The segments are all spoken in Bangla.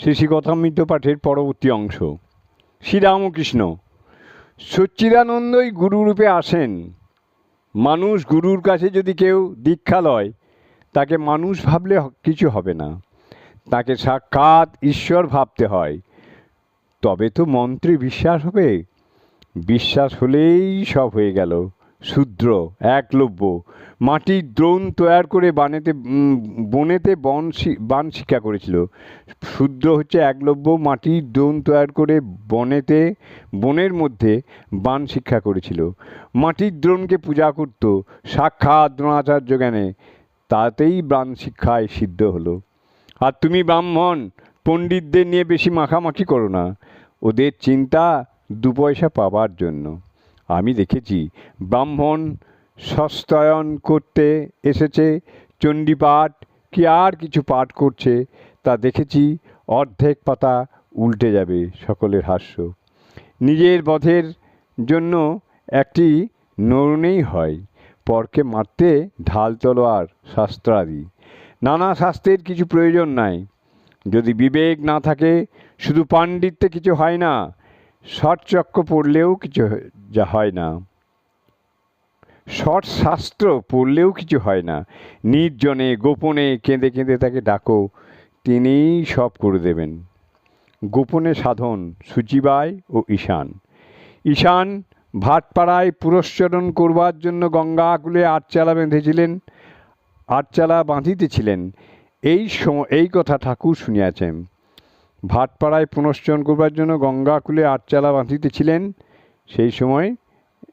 শ্রী শ্রী কথামৃত পাঠের পরবর্তী অংশ। শ্রীরামকৃষ্ণ, সচ্চিদানন্দই গুরুরূপে আসেন। মানুষ গুরুর কাছে যদি কেউ দীক্ষা লয়, তাকে মানুষ ভাবলে কিছু হবে না। তাকে সাক্ষাৎ ঈশ্বর ভাবতে হয়। তবে তো মন্ত্রে বিশ্বাস হবে। বিশ্বাস হলেই সব হয়ে গেল। শূদ্র, একলব্য। মাটির দ্রোণ তৈয়ার করে বানেতে বনেতে বন বান শিক্ষা করেছিল। শূদ্র হচ্ছে একলব্য, মাটির দ্রোণ তৈয়ার করে বনেতে, বনের মধ্যে বান শিক্ষা করেছিল। মাটির দ্রোণকে পূজা করত। সাক্ষাৎ দ্রোণাচার্য জ্ঞানে তাতেই বান শিক্ষায় সিদ্ধ হলো। আর তুমি ব্রাহ্মণ, পণ্ডিতদের নিয়ে বেশি মাখামাখি করো না। ওদের চিন্তা দু পয়সা পাবার জন্য। আমি দেখেছি। ব্রাহ্মণ সস্তয়ন করতে এসেছে, চণ্ডীপাঠ কি আর কিছু পাঠ করছে, তা দেখেছি অর্ধেক পাতা উল্টে যাবে সকলের হাস্য। নিজের বধের জন্য একটি নরুণেই হয়, পরকে মারতে ঢাল, তলোয়ার শাস্ত্রাদি নানা শাস্ত্রের কিছু প্রয়োজন নাই। যদি বিবেক না থাকে, শুধু পাণ্ডিত্যে কিছু হয় না। ষটচক্র পড়লেও কিছু যা হয় না। ষট শাস্ত্র পড়লেও কিছু হয় না। নির্জনে, গোপনে, কেঁদে কেঁদে তাকে ডাকো, তিনিই সব করে দেবেন। গোপনে সাধন, সুচিবায় ও ঈশান। ঈশান ভাটপাড়ায় পুরস্চরণ করবার জন্য গঙ্গাকুলে আটচালা বেঁধেছিলেন, আটচালা বাঁধিতেছিলেন। এই সময় এই কথা ঠাকুর শুনিয়াছেন। ভাটপাড়ায় পুনশ্চরণ করবার জন্য গঙ্গাকুলে আটচালা বাঁধিতেছিলেন সেই সময়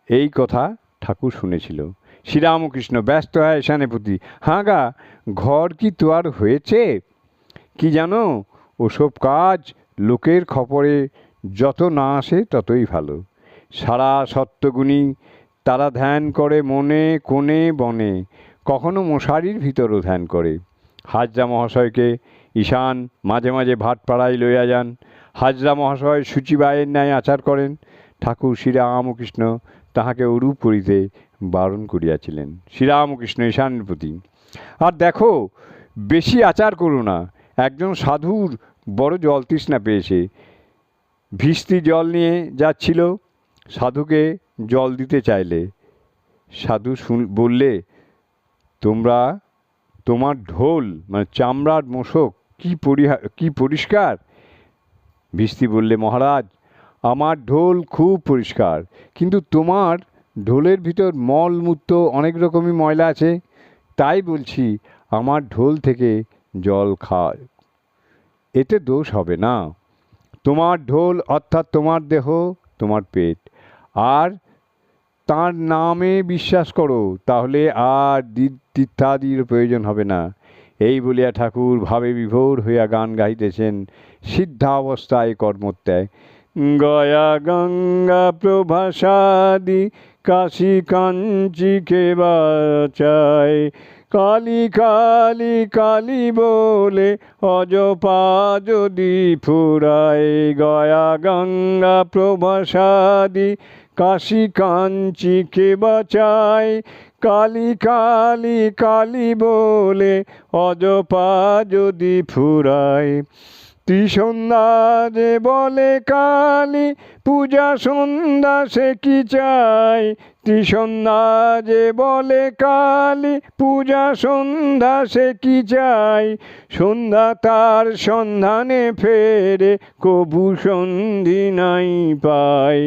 এই কথা ঠাকুর শুনেছিল। শ্রীরামকৃষ্ণ ব্যস্ত হয় প্রতি। হাঁ গা, ঘর কি তোয়ার হয়েছে? কি জানো, ওসব কাজ লোকের খবরে যত না আসে ততই ভালো। সারা সত্যগুণী তারা ধ্যান করে মনে, কোণে, বনে। কখনো মশারির ভিতরও ধ্যান করে। হাজরা মহাশয়কে ঈশান মাঝে মাঝে ভাটপাড়ায় লইয়া যান। হাজরা মহাশয় সূচিবায়ের ন্যায় আচার করেন। ঠাকুর শ্রীরামকৃষ্ণ তাহাকে ওরূপ করিতে বারণ করিয়াছিলেন। শ্রীরামকৃষ্ণ ঈশানের প্রতি। আর দেখো, বেশি আচার করো না। একজন সাধুর বড় জল তৃষ্ণা পেয়েছে। ভিস্তি জল নিয়ে যাচ্ছিল। সাধুকে জল দিতে চাইলে। সাধু শুন, বললে, তোমরা তোমার ঢোল মানে চামড়ার মোশক কি পরিহা, কি পরিষ্কার? ভিস্তি বললে, মহারাজ, আমার ঢোল খুব পরিষ্কার, কিন্তু তোমার ঢোলের ভিতর মলমূত্র অনেক রকমই ময়লা আছে, তাই বলছি আমার ঢোল থেকে জল খায়। এতে দোষ হবে না। তোমার ঢোল অর্থাৎ তোমার দেহ, তোমার পেট। আর তার নামে বিশ্বাস করো, তাহলে আর তীর্থাদির প্রয়োজন হবে না। এই বলিয়া ঠাকুর ভাবে বিভোর হইয়া গান গাইতেছেন। সিদ্ধাবস্থায় কর্মত্যাগ গয়া গঙ্গা প্রভাসাদি কাশী কাঞ্চি কে বাচায়। কালী কালী কালী বলে অজপা যদি ফুরায়। গয়া গঙ্গা প্রভাসাদি কাশী কাঞ্চি কে বাচায়। কালী কালি কালি বলে অজপা যদি ফুরায়। ত্রিসন্ধ্যা যে বলে কালী, পূজা সন্ধ্যা সে কি চাই ত্রিসন্ধ্যা যে বলে কালী, পূজা সন্ধ্যা সে কি চাই সন্ধ্যা তার সন্ধানে ফেরে, কবু সন্ধি নাই পায়।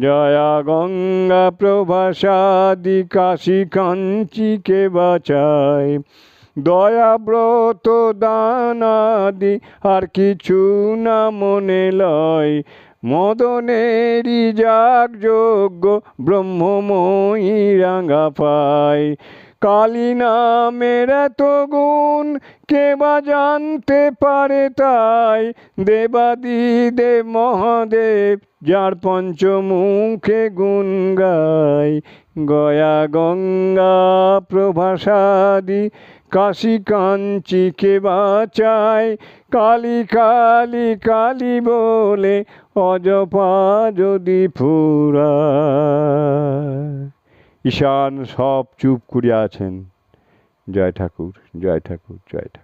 জয়া গঙ্গা প্রভাসাদি কাশী কাঞ্চিকে বাঁচায়। দয়াব্রত দানাদি আর কিছু না মনে লয়। মদনেরই যাগ যোগ্য ব্রহ্মময়ী রাঙা পায়। কালী নামের এত গুণ, কে বা জানতে পারে তাই? দেবাদি দেব মহাদেব, যার পঞ্চমুখে গুণ গায় গয়া গঙ্গা প্রভাসাদি, কাশী কাঞ্চি কে বাঁচায়? কালী কালী কালী বলে অজপা যদি ফুরা ঈশান সব চুপ করিয়া আছেন। জয় ঠাকুর জয় ঠাকুর জয় ঠাকুর।